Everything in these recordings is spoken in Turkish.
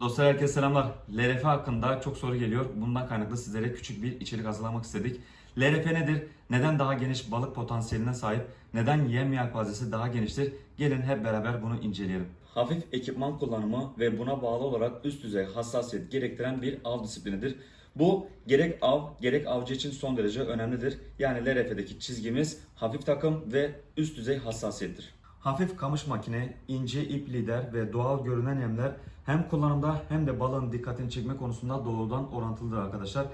Dostlar herkese selamlar. LRF hakkında çok soru geliyor. Bundan kaynaklı sizlere küçük bir içerik hazırlamak istedik. LRF nedir? Neden daha geniş balık potansiyeline sahip? Neden yem yelpazesi daha geniştir? Gelin hep beraber bunu inceleyelim. Hafif ekipman kullanımı ve buna bağlı olarak üst düzey hassasiyet gerektiren bir av disiplinidir. Bu gerek av gerek avcı için son derece önemlidir. Yani LRF'deki çizgimiz hafif takım ve üst düzey hassasiyettir. Hafif kamış makine, ince ip lider ve doğal görünen yemler hem kullanımda hem de balığın dikkatini çekme konusunda doğrudan orantılıdır arkadaşlar.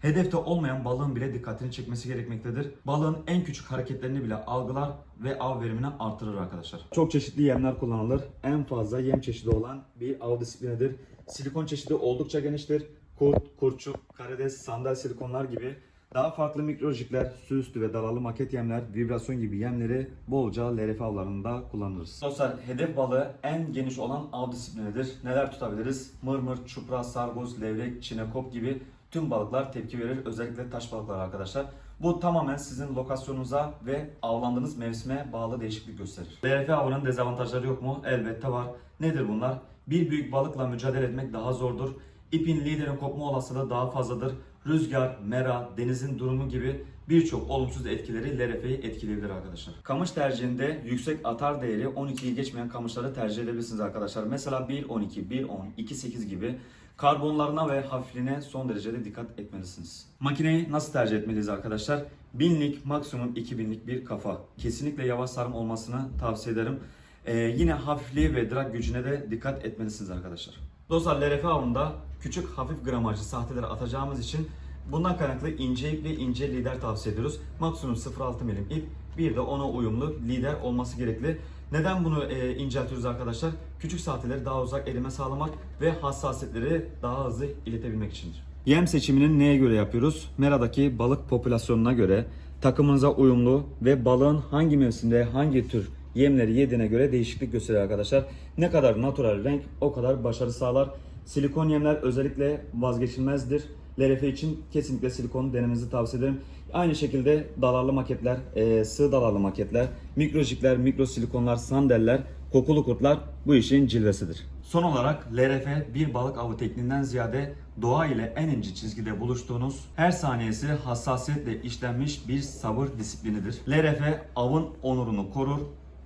Hedefte olmayan balığın bile dikkatini çekmesi gerekmektedir. Balığın en küçük hareketlerini bile algılar ve av verimini artırır arkadaşlar. Çok çeşitli yemler kullanılır. En fazla yem çeşidi olan bir av disiplinidir. Silikon çeşidi oldukça geniştir. Kurt, kurçuk, karides, sandal silikonlar gibi daha farklı mikrojikler, su üstü ve dalalı maket yemler, vibrasyon gibi yemleri bolca LRF avlarında kullanırız. Dostlar hedef balığı en geniş olan av disiplinidir. Neler tutabiliriz? Mırmır, çupra, sargoz, levrek, çinekop gibi tüm balıklar tepki verir. Özellikle taş balıkları arkadaşlar. Bu tamamen sizin lokasyonunuza ve avlandığınız mevsime bağlı değişiklik gösterir. LRF avının dezavantajları yok mu? Elbette var. Nedir bunlar? Bir büyük balıkla mücadele etmek daha zordur. İpin liderin kopma olasılığı daha fazladır. Rüzgar, mera, denizin durumu gibi birçok olumsuz etkileri LRF'yi etkileyebilir arkadaşlar. Kamış tercihinde yüksek atar değeri 12'yi geçmeyen kamışları tercih edebilirsiniz arkadaşlar. Mesela 1.12, 1.10, 2.8 gibi karbonlarına ve hafifliğine son derecede dikkat etmelisiniz. Makineyi nasıl tercih etmeliyiz arkadaşlar? 1000'lik maksimum 2000'lik bir kafa. Kesinlikle yavaş sarım olmasını tavsiye ederim. Ee, yine hafifliği ve drag gücüne de dikkat etmelisiniz arkadaşlar. Dostlar LRF avında küçük hafif gramajlı sahteleri atacağımız için bundan kaynaklı ince ip ve ince lider tavsiye ediyoruz. Maksimum 0.6 milim ip bir de ona uyumlu lider olması gerekli. Neden bunu e, inceltiyoruz arkadaşlar? Küçük sahteleri daha uzak elime sağlamak ve hassasiyetleri daha hızlı iletebilmek içindir. Yem seçimini neye göre yapıyoruz? Mera'daki balık popülasyonuna göre takımınıza uyumlu ve balığın hangi mevsimde hangi tür yemleri yediğine göre değişiklik gösterir arkadaşlar. Ne kadar natural renk o kadar başarı sağlar. Silikon yemler özellikle vazgeçilmezdir. LRF için kesinlikle silikon denemenizi tavsiye ederim. Aynı şekilde dalarlı maketler, e, sığ dalarlı maketler, mikrojikler, mikrosilikonlar, sandaller, kokulu kurtlar bu işin cilvesidir. Son olarak LRF bir balık avı tekniğinden ziyade doğa ile en ince çizgide buluştuğunuz her saniyesi hassasiyetle işlenmiş bir sabır disiplinidir. LRF avın onurunu korur,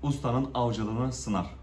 ustanın avcılığını sınar.